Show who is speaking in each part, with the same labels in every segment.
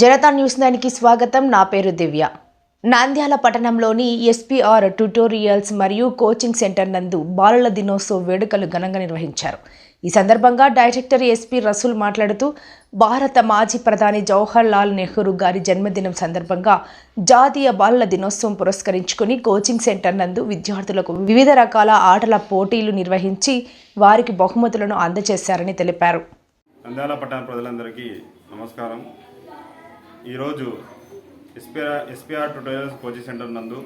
Speaker 1: Janata news నైన్కి స్వాగతం. నా పేరు దివ్య. నాంద్యాల పట్టణంలోని ఎస్పీఆర్ ట్యుటోరియల్స్ మరియు కోచింగ్ సెంటర్ నందు బాలల దినోత్సవ వేడుకలు ఘనంగా నిర్వహించారు. ఈ సందర్భంగా డైరెక్టర్ ఎస్పీ రసూల్ మాట్లాడుతూ భారత మాజీ ప్రధాని జవహర్ లాల్ నెహ్రూ గారి జన్మదినం సందర్భంగా జాతీయ బాలల దినోత్సవం పురస్కరించుకుని కోచింగ్ సెంటర్ నందు విద్యార్థులకు వివిధ రకాల ఆటల పోటీలు నిర్వహించి వారికి బహుమతులను అందజేశారని తెలిపారు.
Speaker 2: నంద్యాల పట్టణ ప్రజలందరికీ నమస్కారం. ఈరోజు SPR SPR tutorials coaching centre నందు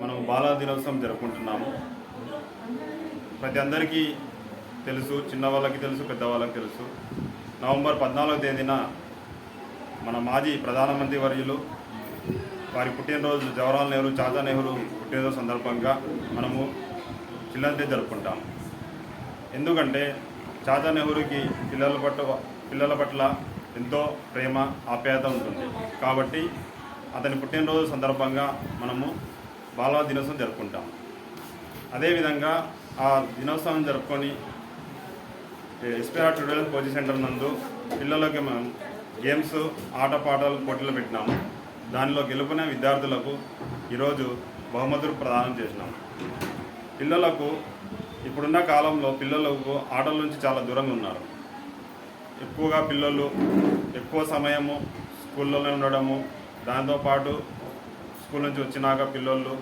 Speaker 2: మనం బాల దినోత్సవం జరుపుకుంటున్నాము. ప్రతి అందరికీ తెలుసు చిన్న వాళ్ళకి తెలుసు పెద్దవాళ్ళకి తెలుసు. నవంబర్ పద్నాలుగో తేదీన మన మాజీ ప్రధానమంత్రి వర్యులు వారి పుట్టినరోజు జవహర్లాల్ నెహ్రూ చాచా నెహ్రూ పుట్టినరోజు సందర్భంగా మనము చిల్డ్రన్స్ డే జరుపుకుంటాము. ఎందుకంటే చాచా నెహ్రూకి పిల్లల పట్ల పిల్లల పట్ల ఎంతో ప్రేమ ఆప్యాయత ఉంటుంది. కాబట్టి అతని పుట్టినరోజు సందర్భంగా మనము బాలా దినోత్సవం జరుపుకుంటాం. అదేవిధంగా ఆ దినోత్సవం జరుపుకొని ఎస్పీఆర్ ట్యూటోరియల్ కోచింగ్ సెంటర్ నందు పిల్లలకి మనం గేమ్స్ ఆటపాటలు పోటీలు పెట్టినాము. దానిలో గెలుపున విద్యార్థులకు ఈరోజు బహుమతులు ప్రదానం చేసినాం. పిల్లలకు ఇప్పుడున్న కాలంలో పిల్లలకు ఆటల నుంచి చాలా దూరంగా ఉన్నారు. ఎక్కువగా పిల్లలు ఎక్కువ సమయము స్కూళ్ళలో ఉండడము దాంతోపాటు స్కూల్ నుంచి వచ్చినాక పిల్లలు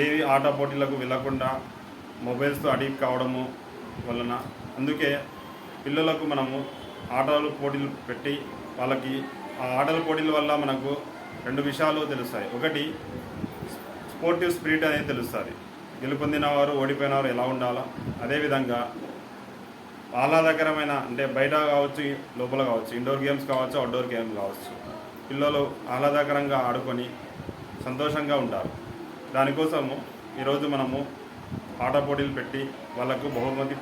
Speaker 2: ఏవి ఆట పోటీలకు వెళ్ళకుండా మొబైల్స్తో అడిక్ట్ కావడము వలన అందుకే పిల్లలకు మనము ఆటలు పోటీలు పెట్టి వాళ్ళకి ఆ ఆటల పోటీల వల్ల మనకు రెండు విషయాలు తెలుస్తాయి. ఒకటి స్పోర్టివ్ స్పిరిట్ అనేది తెలుస్తుంది. గెలుపొందిన వారు ఓడిపోయిన వారు ఎలా ఉండాలో? అదేవిధంగా ఆహ్లాదకరమైన అంటే బయట కావచ్చు లోపల కావచ్చు ఇండోర్ గేమ్స్ కావచ్చు అవుట్డోర్ గేమ్స్ కావచ్చు. పిల్లలు ఆహ్లాదకరంగా ఆడుకొని సంతోషంగా ఉంటారు. దానికోసము ఈరోజు మనము ఆట పోటీలు పెట్టి వాళ్ళకు బహుమతి